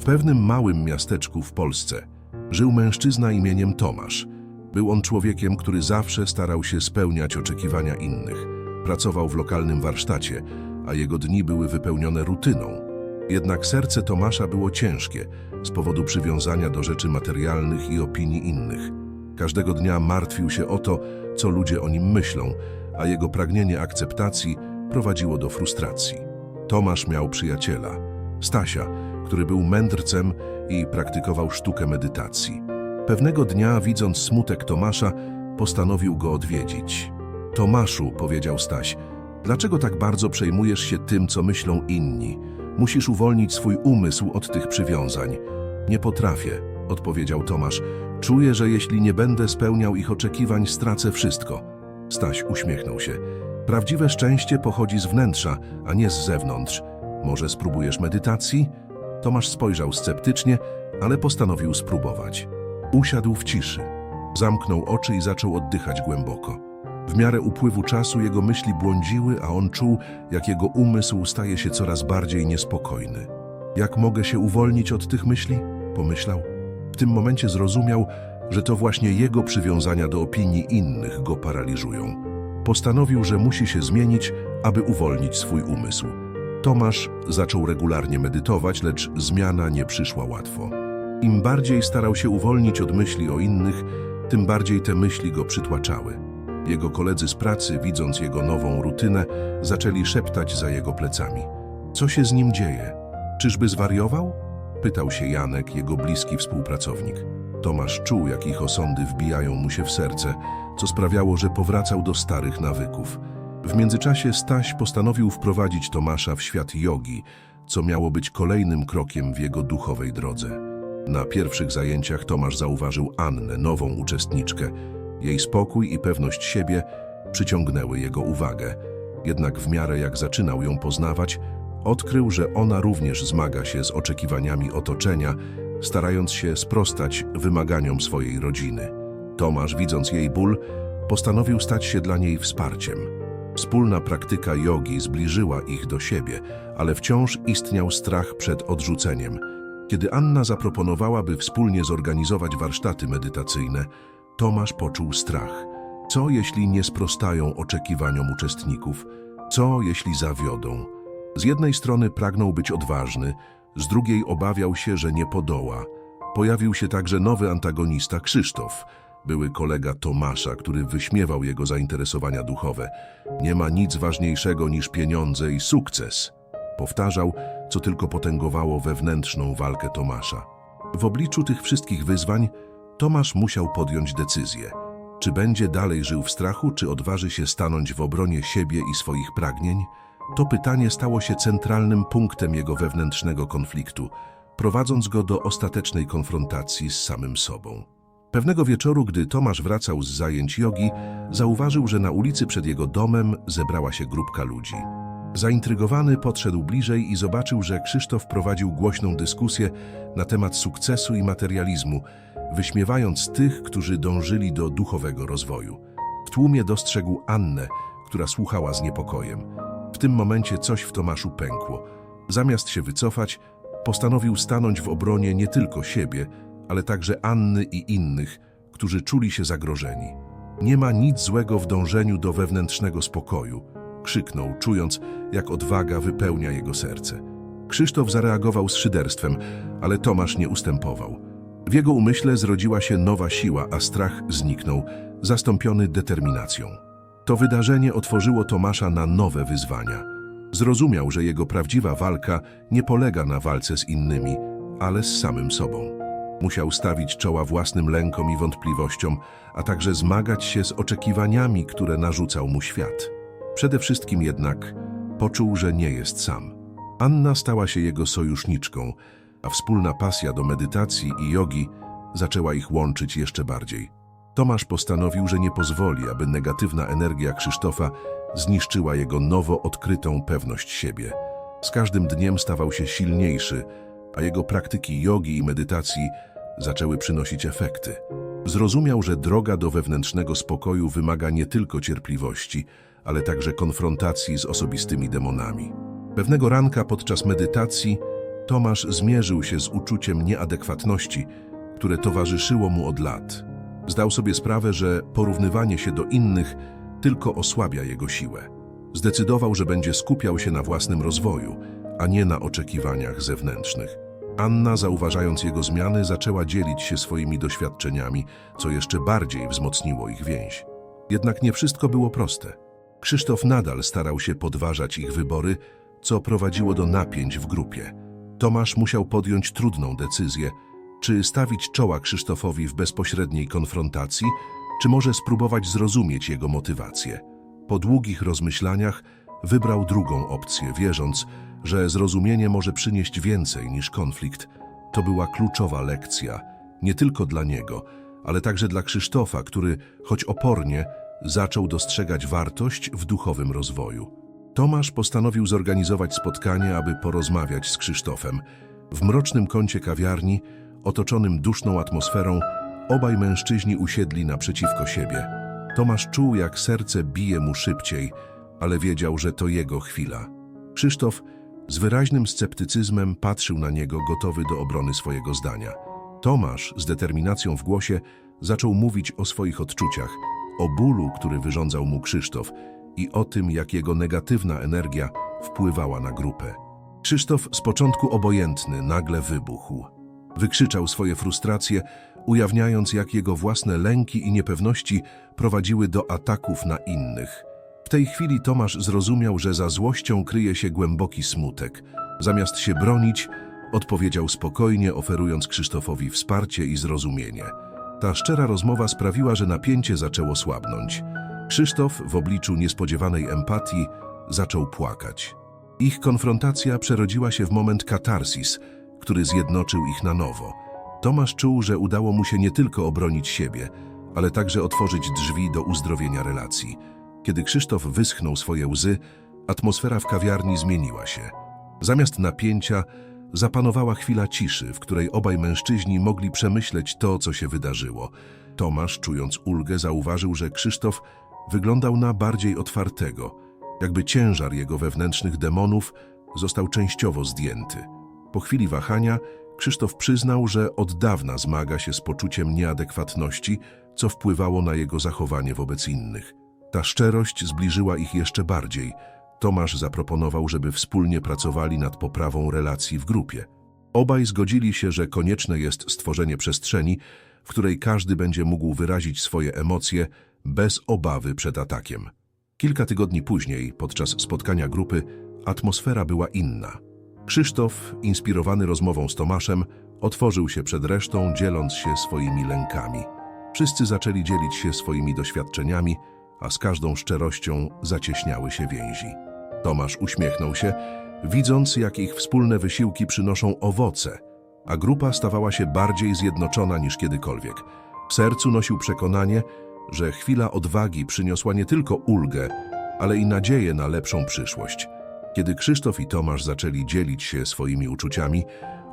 W pewnym małym miasteczku w Polsce żył mężczyzna imieniem Tomasz. Był on człowiekiem, który zawsze starał się spełniać oczekiwania innych. Pracował w lokalnym warsztacie, a jego dni były wypełnione rutyną. Jednak serce Tomasza było ciężkie z powodu przywiązania do rzeczy materialnych i opinii innych. Każdego dnia martwił się o to, co ludzie o nim myślą, a jego pragnienie akceptacji prowadziło do frustracji. Tomasz miał przyjaciela, Stasia, który był mędrcem i praktykował sztukę medytacji. Pewnego dnia, widząc smutek Tomasza, postanowił go odwiedzić. Tomaszu, powiedział Staś, dlaczego tak bardzo przejmujesz się tym, co myślą inni? Musisz uwolnić swój umysł od tych przywiązań. Nie potrafię, odpowiedział Tomasz. Czuję, że jeśli nie będę spełniał ich oczekiwań, stracę wszystko. Staś uśmiechnął się. Prawdziwe szczęście pochodzi z wnętrza, a nie z zewnątrz. Może spróbujesz medytacji? Tomasz spojrzał sceptycznie, ale postanowił spróbować. Usiadł w ciszy. Zamknął oczy i zaczął oddychać głęboko. W miarę upływu czasu jego myśli błądziły, a on czuł, jak jego umysł staje się coraz bardziej niespokojny. Jak mogę się uwolnić od tych myśli? Pomyślał. W tym momencie zrozumiał, że to właśnie jego przywiązania do opinii innych go paraliżują. Postanowił, że musi się zmienić, aby uwolnić swój umysł. Tomasz zaczął regularnie medytować, lecz zmiana nie przyszła łatwo. Im bardziej starał się uwolnić od myśli o innych, tym bardziej te myśli go przytłaczały. Jego koledzy z pracy, widząc jego nową rutynę, zaczęli szeptać za jego plecami. Co się z nim dzieje? Czyżby zwariował? Pytał się Janek, jego bliski współpracownik. Tomasz czuł, jak ich osądy wbijają mu się w serce, co sprawiało, że powracał do starych nawyków. W międzyczasie Staś postanowił wprowadzić Tomasza w świat jogi, co miało być kolejnym krokiem w jego duchowej drodze. Na pierwszych zajęciach Tomasz zauważył Annę, nową uczestniczkę. Jej spokój i pewność siebie przyciągnęły jego uwagę. Jednak w miarę jak zaczynał ją poznawać, odkrył, że ona również zmaga się z oczekiwaniami otoczenia, starając się sprostać wymaganiom swojej rodziny. Tomasz, widząc jej ból, postanowił stać się dla niej wsparciem. Wspólna praktyka jogi zbliżyła ich do siebie, ale wciąż istniał strach przed odrzuceniem. Kiedy Anna zaproponowała, by wspólnie zorganizować warsztaty medytacyjne, Tomasz poczuł strach. Co jeśli nie sprostają oczekiwaniom uczestników? Co jeśli zawiodą? Z jednej strony pragnął być odważny, z drugiej obawiał się, że nie podoła. Pojawił się także nowy antagonista Krzysztof, były kolega Tomasza, który wyśmiewał jego zainteresowania duchowe. Nie ma nic ważniejszego niż pieniądze i sukces. Powtarzał, co tylko potęgowało wewnętrzną walkę Tomasza. W obliczu tych wszystkich wyzwań Tomasz musiał podjąć decyzję. Czy będzie dalej żył w strachu, czy odważy się stanąć w obronie siebie i swoich pragnień? To pytanie stało się centralnym punktem jego wewnętrznego konfliktu, prowadząc go do ostatecznej konfrontacji z samym sobą. Pewnego wieczoru, gdy Tomasz wracał z zajęć jogi, zauważył, że na ulicy przed jego domem zebrała się grupka ludzi. Zaintrygowany podszedł bliżej i zobaczył, że Krzysztof prowadził głośną dyskusję na temat sukcesu i materializmu, wyśmiewając tych, którzy dążyli do duchowego rozwoju. W tłumie dostrzegł Annę, która słuchała z niepokojem. W tym momencie coś w Tomaszu pękło. Zamiast się wycofać, postanowił stanąć w obronie nie tylko siebie, ale także Anny i innych, którzy czuli się zagrożeni. Nie ma nic złego w dążeniu do wewnętrznego spokoju, krzyknął, czując, jak odwaga wypełnia jego serce. Krzysztof zareagował z szyderstwem, ale Tomasz nie ustępował. W jego umyśle zrodziła się nowa siła, a strach zniknął, zastąpiony determinacją. To wydarzenie otworzyło Tomasza na nowe wyzwania. Zrozumiał, że jego prawdziwa walka nie polega na walce z innymi, ale z samym sobą. Musiał stawić czoła własnym lękom i wątpliwościom, a także zmagać się z oczekiwaniami, które narzucał mu świat. Przede wszystkim jednak poczuł, że nie jest sam. Anna stała się jego sojuszniczką, a wspólna pasja do medytacji i jogi zaczęła ich łączyć jeszcze bardziej. Tomasz postanowił, że nie pozwoli, aby negatywna energia Krzysztofa zniszczyła jego nowo odkrytą pewność siebie. Z każdym dniem stawał się silniejszy, a jego praktyki jogi i medytacji zaczęły przynosić efekty. Zrozumiał, że droga do wewnętrznego spokoju wymaga nie tylko cierpliwości, ale także konfrontacji z osobistymi demonami. Pewnego ranka podczas medytacji Tomasz zmierzył się z uczuciem nieadekwatności, które towarzyszyło mu od lat. Zdał sobie sprawę, że porównywanie się do innych tylko osłabia jego siłę. Zdecydował, że będzie skupiał się na własnym rozwoju, a nie na oczekiwaniach zewnętrznych. Anna, zauważając jego zmiany, zaczęła dzielić się swoimi doświadczeniami, co jeszcze bardziej wzmocniło ich więź. Jednak nie wszystko było proste. Krzysztof nadal starał się podważać ich wybory, co prowadziło do napięć w grupie. Tomasz musiał podjąć trudną decyzję, czy stawić czoła Krzysztofowi w bezpośredniej konfrontacji, czy może spróbować zrozumieć jego motywację. Po długich rozmyślaniach wybrał drugą opcję, wierząc, że zrozumienie może przynieść więcej niż konflikt. To była kluczowa lekcja, nie tylko dla niego, ale także dla Krzysztofa, który, choć opornie, zaczął dostrzegać wartość w duchowym rozwoju. Tomasz postanowił zorganizować spotkanie, aby porozmawiać z Krzysztofem. W mrocznym kącie kawiarni, otoczonym duszną atmosferą, obaj mężczyźni usiedli naprzeciwko siebie. Tomasz czuł, jak serce bije mu szybciej, ale wiedział, że to jego chwila. Krzysztof z wyraźnym sceptycyzmem patrzył na niego, gotowy do obrony swojego zdania. Tomasz z determinacją w głosie zaczął mówić o swoich odczuciach, o bólu, który wyrządzał mu Krzysztof i o tym, jak jego negatywna energia wpływała na grupę. Krzysztof, z początku obojętny, nagle wybuchł. Wykrzyczał swoje frustracje, ujawniając, jak jego własne lęki i niepewności prowadziły do ataków na innych. Tej chwili Tomasz zrozumiał, że za złością kryje się głęboki smutek. Zamiast się bronić, odpowiedział spokojnie, oferując Krzysztofowi wsparcie i zrozumienie. Ta szczera rozmowa sprawiła, że napięcie zaczęło słabnąć. Krzysztof, w obliczu niespodziewanej empatii, zaczął płakać. Ich konfrontacja przerodziła się w moment katarsis, który zjednoczył ich na nowo. Tomasz czuł, że udało mu się nie tylko obronić siebie, ale także otworzyć drzwi do uzdrowienia relacji. Kiedy Krzysztof wyschnął swoje łzy, atmosfera w kawiarni zmieniła się. Zamiast napięcia zapanowała chwila ciszy, w której obaj mężczyźni mogli przemyśleć to, co się wydarzyło. Tomasz, czując ulgę, zauważył, że Krzysztof wyglądał na bardziej otwartego, jakby ciężar jego wewnętrznych demonów został częściowo zdjęty. Po chwili wahania Krzysztof przyznał, że od dawna zmaga się z poczuciem nieadekwatności, co wpływało na jego zachowanie wobec innych. Ta szczerość zbliżyła ich jeszcze bardziej. Tomasz zaproponował, żeby wspólnie pracowali nad poprawą relacji w grupie. Obaj zgodzili się, że konieczne jest stworzenie przestrzeni, w której każdy będzie mógł wyrazić swoje emocje bez obawy przed atakiem. Kilka tygodni później, podczas spotkania grupy, atmosfera była inna. Krzysztof, inspirowany rozmową z Tomaszem, otworzył się przed resztą, dzieląc się swoimi lękami. Wszyscy zaczęli dzielić się swoimi doświadczeniami, a z każdą szczerością zacieśniały się więzi. Tomasz uśmiechnął się, widząc, jak ich wspólne wysiłki przynoszą owoce, a grupa stawała się bardziej zjednoczona niż kiedykolwiek. W sercu nosił przekonanie, że chwila odwagi przyniosła nie tylko ulgę, ale i nadzieję na lepszą przyszłość. Kiedy Krzysztof i Tomasz zaczęli dzielić się swoimi uczuciami,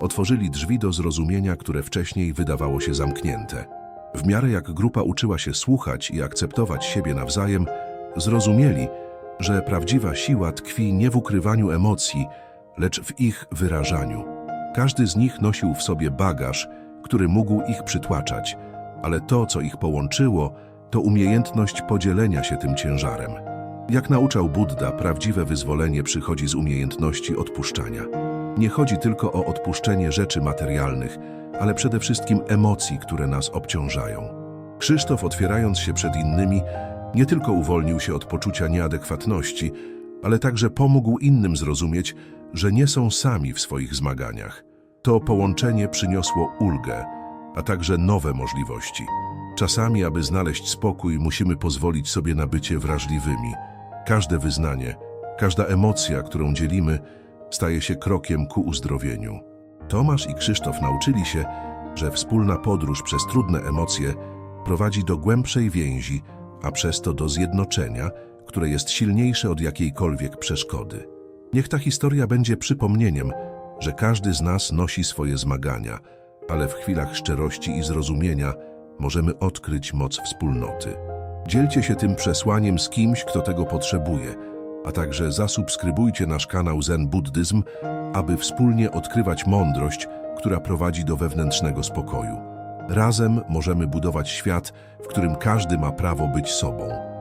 otworzyli drzwi do zrozumienia, które wcześniej wydawało się zamknięte. W miarę jak grupa uczyła się słuchać i akceptować siebie nawzajem, zrozumieli, że prawdziwa siła tkwi nie w ukrywaniu emocji, lecz w ich wyrażaniu. Każdy z nich nosił w sobie bagaż, który mógł ich przytłaczać, ale to, co ich połączyło, to umiejętność podzielenia się tym ciężarem. Jak nauczał Buddha, prawdziwe wyzwolenie przychodzi z umiejętności odpuszczania. Nie chodzi tylko o odpuszczenie rzeczy materialnych, ale przede wszystkim emocji, które nas obciążają. Krzysztof, otwierając się przed innymi, nie tylko uwolnił się od poczucia nieadekwatności, ale także pomógł innym zrozumieć, że nie są sami w swoich zmaganiach. To połączenie przyniosło ulgę, a także nowe możliwości. Czasami, aby znaleźć spokój, musimy pozwolić sobie na bycie wrażliwymi. Każde wyznanie, każda emocja, którą dzielimy, staje się krokiem ku uzdrowieniu. Tomasz i Krzysztof nauczyli się, że wspólna podróż przez trudne emocje prowadzi do głębszej więzi, a przez to do zjednoczenia, które jest silniejsze od jakiejkolwiek przeszkody. Niech ta historia będzie przypomnieniem, że każdy z nas nosi swoje zmagania, ale w chwilach szczerości i zrozumienia możemy odkryć moc wspólnoty. Dzielcie się tym przesłaniem z kimś, kto tego potrzebuje, a także zasubskrybujcie nasz kanał Zen Buddyzm, aby wspólnie odkrywać mądrość, która prowadzi do wewnętrznego spokoju. Razem możemy budować świat, w którym każdy ma prawo być sobą.